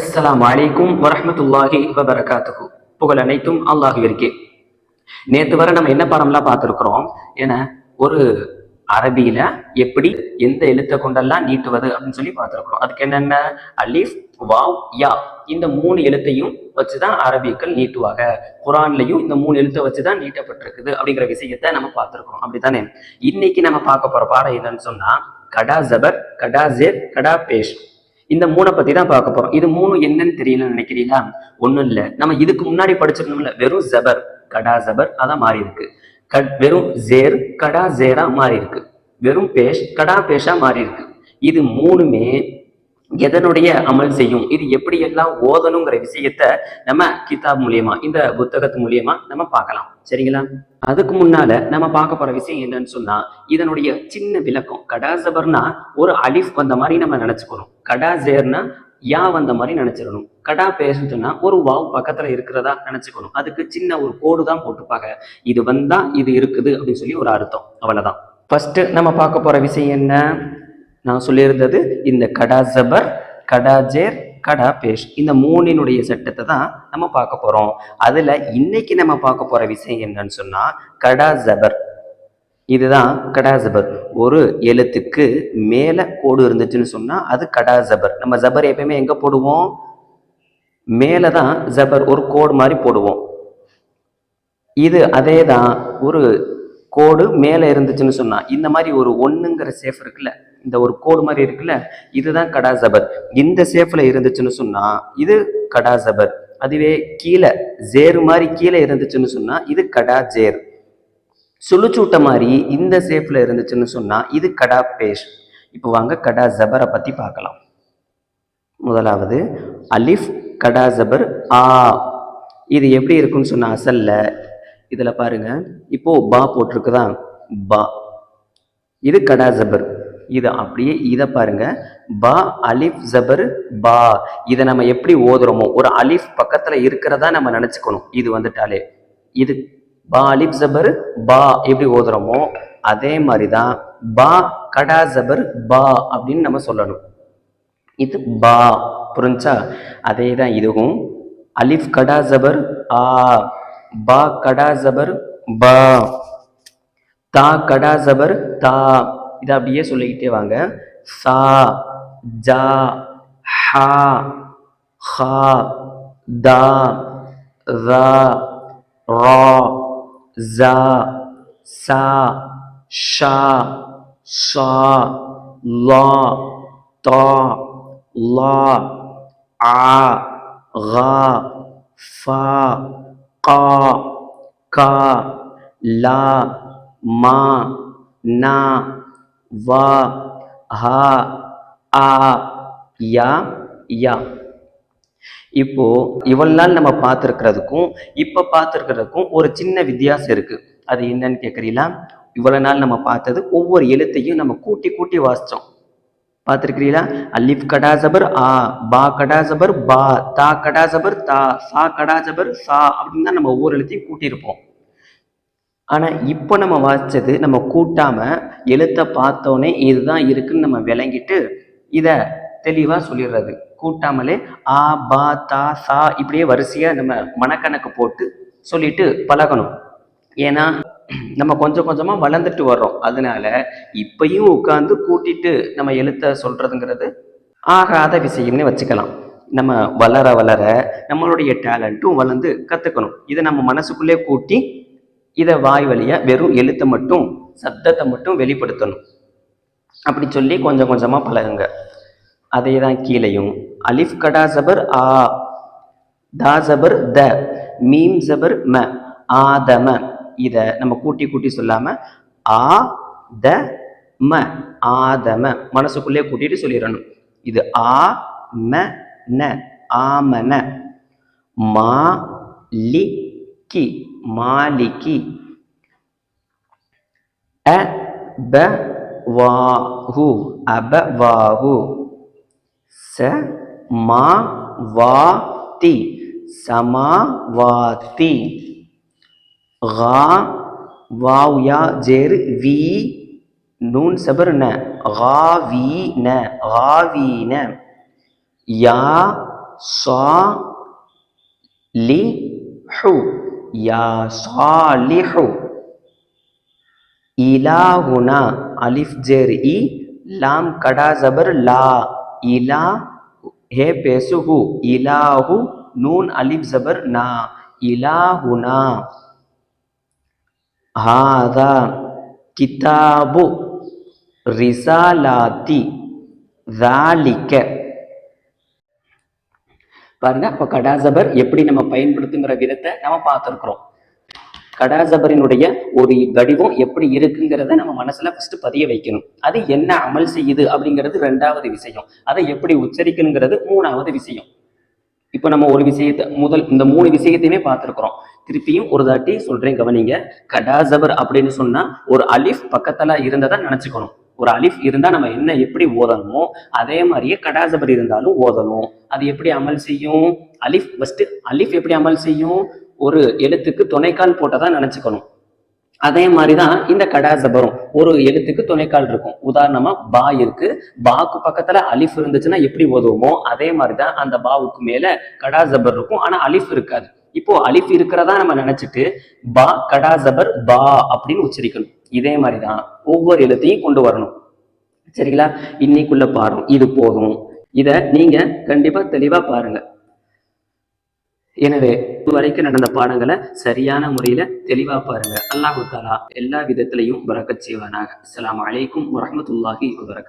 அஸ்லாம் வலைக்கும் வரமத்துல்லாஹி வபரகாத்துஹு. புகழ் அனைத்தும் அல்லாஹுவிற்கே. நேத்து வரை நம்ம என்ன பாடம்லாம் பார்த்துருக்குறோம்? ஏன்னா ஒரு அரபியில எப்படி எந்த எழுத்தை கொண்டெல்லாம் நீட்டுவது அப்படின்னு சொல்லி பார்த்துருக்குறோம். அதுக்கு என்னென்ன? அலிஃப் வாவ் யா. இந்த மூணு எழுத்தையும் வச்சுதான் அரபிக்கள் நீட்டுவாங்க. குரான்லயும் இந்த மூணு எழுத்தை வச்சுதான் நீட்டப்பட்டிருக்குது அப்படிங்கிற விஷயத்த நம்ம பார்த்துருக்குறோம். அப்படித்தானே? இன்னைக்கு நம்ம பார்க்க போற பாடம் என்னன்னு சொன்னா கடா ஜபர் கடா ஜேர் கடா பேஷ். இந்த மூணை பத்தி தான் பார்க்க போறோம். இது மூணு என்னன்னு தெரியலன்னு நினைக்கிறீங்களா? ஒண்ணும் இல்ல. நம்ம இதுக்கு முன்னாடி படிச்சிருக்கணும்ல வெறும் ஜபர் கடா ஜபர் அதான் மாறி இருக்கு கட் வெறும் ஜேர் கடா ஜேரா மாறி இருக்கு வெறும் பேஷ் கடா பேஷா மாறி இருக்கு இது மூணுமே எதனுடைய அமல் செய்யும்? இது எப்படி எல்லாம் ஓதணுங்கிற விஷயத்த நம்ம கிதாப் மூலியமா இந்த புத்தகத்து மூலியமா நம்ம பார்க்கலாம். சரிங்களா? அதுக்கு முன்னால நம்ம பார்க்க போற விஷயம் என்னன்னு சொன்னா இதனுடைய சின்ன விளக்கம் கடாசபர்னா ஒரு அலிஃப் வந்த மாதிரி நம்ம நினைச்சுக்கணும். கடா ஜேர்னா யா வந்த மாதிரி நினைச்சிடணும். கடா பேசுதுன்னா ஒரு வாவ் பக்கத்துல இருக்கிறதா நினைச்சுக்கணும். அதுக்கு சின்ன ஒரு கோடு தான் போட்டுப்பாங்க. இது வந்தா இது இருக்குது அப்படின்னு சொல்லி ஒரு அர்த்தம். அவ்வளவுதான். ஃபர்ஸ்ட் நம்ம பார்க்க போற விஷயம் என்ன? நான் சொல்லியிருந்தது இந்த கடா ஜபர் கடா ஜேர் கடா பேஷ். இந்த மூணினுடைய சட்டத்தை தான் நம்ம பார்க்க போறோம். அதுல இன்னைக்கு நம்ம பார்க்க போற விஷயம் என்னன்னு சொன்னா கடா ஜபர். இதுதான் கடாசபர். ஒரு எழுத்துக்கு மேலே கோடு இருந்துச்சுன்னு சொன்னால் அது கடாசபர். நம்ம ஜபர் எப்பயுமே எங்கே போடுவோம்? மேலே தான் ஜபர் ஒரு கோடு மாதிரி போடுவோம். இது அதே தான் ஒரு கோடு மேலே இருந்துச்சுன்னு சொன்னால் இந்த மாதிரி ஒரு ஒன்றுங்கிற சேஃப் இருக்குல்ல இந்த ஒரு கோடு மாதிரி இருக்குல்ல இதுதான் கடாசபர். இந்த சேஃபில் இருந்துச்சுன்னு சொன்னால் இது கடாசபர். அதுவே கீழே ஜேரு மாதிரி கீழே இருந்துச்சுன்னு சொன்னால் இது கடா ஜேர் சுழுச்சூட்ட மாதிரி இந்த ஷேப்பில் இருந்துச்சுன்னு சொன்னால் இது கடா பேஷ். இப்போ வாங்க கடா ஜபரை பற்றி பார்க்கலாம். முதலாவது அலிஃப் கடா ஜபர் ஆ. இது எப்படி இருக்குன்னு சொன்னால் அசல்ல இதில் பாருங்கள் இப்போது பா போட்டிருக்குதா? பா. இது கடா ஜபர். இது அப்படியே இதை பாருங்க. பா அலிஃப் ஜபர் பா. இதை நம்ம எப்படி ஓதுறோமோ ஒரு அலிஃப் பக்கத்தில் இருக்கிறதா நம்ம நினச்சிக்கணும். இது வந்துட்டாலே. இது பா அலிஃப் ஜபர் பா எப்படி ஓதுறோமோ அதே மாதிரி தான் பா கடா ஜபர் பா அப்படின்னு நம்ம சொல்லணும். இது பா புரிஞ்சா? அதே தான் இதுவும். அலிஃப் கடா ஜபர் ஆ பா கடா ஜபர் பா. தா கடா ஜபர் தா. இதை அப்படியே சொல்லிக்கிட்டே வாங்க. சா ஜா ஹா ஹா தா ரா ரா ஜா சா ஷா ஷா லா தா லா ஆ غا ஃபா கா கா லா மா நா வா ஹா ஆ யா யா இப்போ இவ்வளவு நாள் நம்ம பார்த்துருக்கிறதுக்கும் இப்போ பார்த்துருக்கிறதுக்கும் ஒரு சின்ன வித்தியாசம் இருக்கு. அது என்னன்னு கேட்குறீங்களா இவ்வளவு நாள் நம்ம பார்த்தது ஒவ்வொரு எழுத்தையும் நம்ம கூட்டி கூட்டி வாசிச்சோம். பார்த்துருக்கிறீங்களா? அலிஃப் கடா ஜபர் ஆ பா கடா ஜபர் பா தா கடா ஜபர் தா சா கடா ஜபர் சா அப்படின்னு தான் நம்ம ஒவ்வொரு எழுத்தையும் கூட்டியிருப்போம். ஆனால் இப்போ நம்ம வாசிச்சது நம்ம கூட்டாமல் எழுத்தை பார்த்தோன்னே இதுதான் இருக்குன்னு நம்ம விளங்கிட்டு இதை தெளிவாக சொல்லிடுறது. கூட்டாமலே ஆ பா தா சா இப்படியே வரிசையாக நம்ம மனக்கணக்கு போட்டு சொல்லிட்டு பழகணும். ஏன்னா நம்ம கொஞ்சம் கொஞ்சமாக வளர்ந்துட்டு வர்றோம். அதனால இப்பயும் உட்காந்து கூட்டிட்டு நம்ம எழுத்த சொல்றதுங்கிறது ஆகாத விஷயம்னு வச்சுக்கலாம். நம்ம வளர வளர நம்மளுடைய டேலண்ட்டும் வளர்ந்து கற்றுக்கணும் இதை நம்ம மனசுக்குள்ளே கூட்டி இதை வாய் வழியாக வெறும் எழுத்தை மட்டும் சப்தத்தை மட்டும் வெளிப்படுத்தணும். அப்படி சொல்லி கொஞ்சம் கொஞ்சமாக பழகுங்க. அதே தான் கீழையும். அலிஃப் கடா ஜபர் ஆ தா ஜபர் த மீம் ஜபர் ம ஆதம. இதை நம்ம கூட்டி கூட்டி சொல்லாம ஆ த ம ஆதம. மனசுக்குள்ளே கூட்டிட்டு சொல்லிடணும். இது ஆ ம ந ஆமன மா லி கி மாலிகி. அ ப வாஹு அப வாஹு سماواتی سماواتی غا واو یا جیر وی نون صبر نہ غاوی نہ غاوی نہ یا سا لی حو یا صالح الہنا علف جیر ای لام کڑا زبر لا இலா ஹே பெசுஹு இலாஹு நூன் அலிப் ஜபர் நா இலாஹுனா. ஹாதா கிதாபு ரிசாலாத்தி தாலிக்க பாருங்க இப்போ கடாசபர் எப்படி நம்ம பயன்படுத்துங்கிற விதத்தை நம்ம பார்த்துருக்குறோம். கடாசபரினுடைய ஒரு வடிவம் எப்படி இருக்குங்கிறத நம்ம மனசுல ஃபர்ஸ்ட் பதிய வைக்கணும். அது என்ன அமல் செய்யுது அப்படிங்கிறது ரெண்டாவது விஷயம். அதை எப்படி உச்சரிக்கணுங்கிறது மூணாவது விஷயம். இப்போ நம்ம ஒரு விஷயத்தை முதல் இந்த மூணு விஷயத்தையுமே பார்த்துருக்குறோம். திருப்பியும் ஒரு தாட்டி சொல்றேன் கவனிங்க. கடாசபர் அப்படின்னு சொன்னா ஒரு அலிஃப் பக்கத்துல இருந்ததா நினைச்சுக்கணும். ஒரு அலிஃப் இருந்தா நம்ம என்ன எப்படி ஓதணுமோ அதே மாதிரியே கடாசபர் இருந்தாலும் ஓதணும். அது எப்படி அமல் செய்யும்? அலிஃப் ஃபர்ஸ்ட் அலிஃப் எப்படி அமல் செய்யும்? ஒரு எழுத்துக்கு துணைக்கால் போட்டதா நினைச்சுக்கணும். அதே மாதிரிதான் இந்த கடாசபரம் ஒரு எழுத்துக்கு துணைக்கால் இருக்கும். உதாரணமா பா இருக்கு. பாக்கு பக்கத்துல அலிஃப் இருந்துச்சுன்னா எப்படி ஓதுவோமோ அதே மாதிரிதான் அந்த பாவுக்கு மேல கடாசபர் இருக்கும். ஆனா அலிஃப் இருக்காது. இப்போ அலிஃப் இருக்கிறதா நம்ம நினைச்சிட்டு பா கடாசபர் பா அப்படின்னு உச்சரிக்கணும். இதே மாதிரிதான் ஒவ்வொரு எழுத்தையும் கொண்டு வரணும். சரிங்களா? இன்னைக்குள்ள பாடம் இது போதும். இத நீங்க கண்டிப்பா தெளிவா பாருங்க. எனவே இதுவரைக்கும் நடந்த பாடங்களை சரியான முறையில தெளிவா பாருங்க. அல்லாஹு தாலா எல்லா விதத்திலையும் வரக்கச் செய்வானாக. அஸ்ஸலாமு அலைக்கும் வரமத்துல்லாஹி வபரகாத்துஹு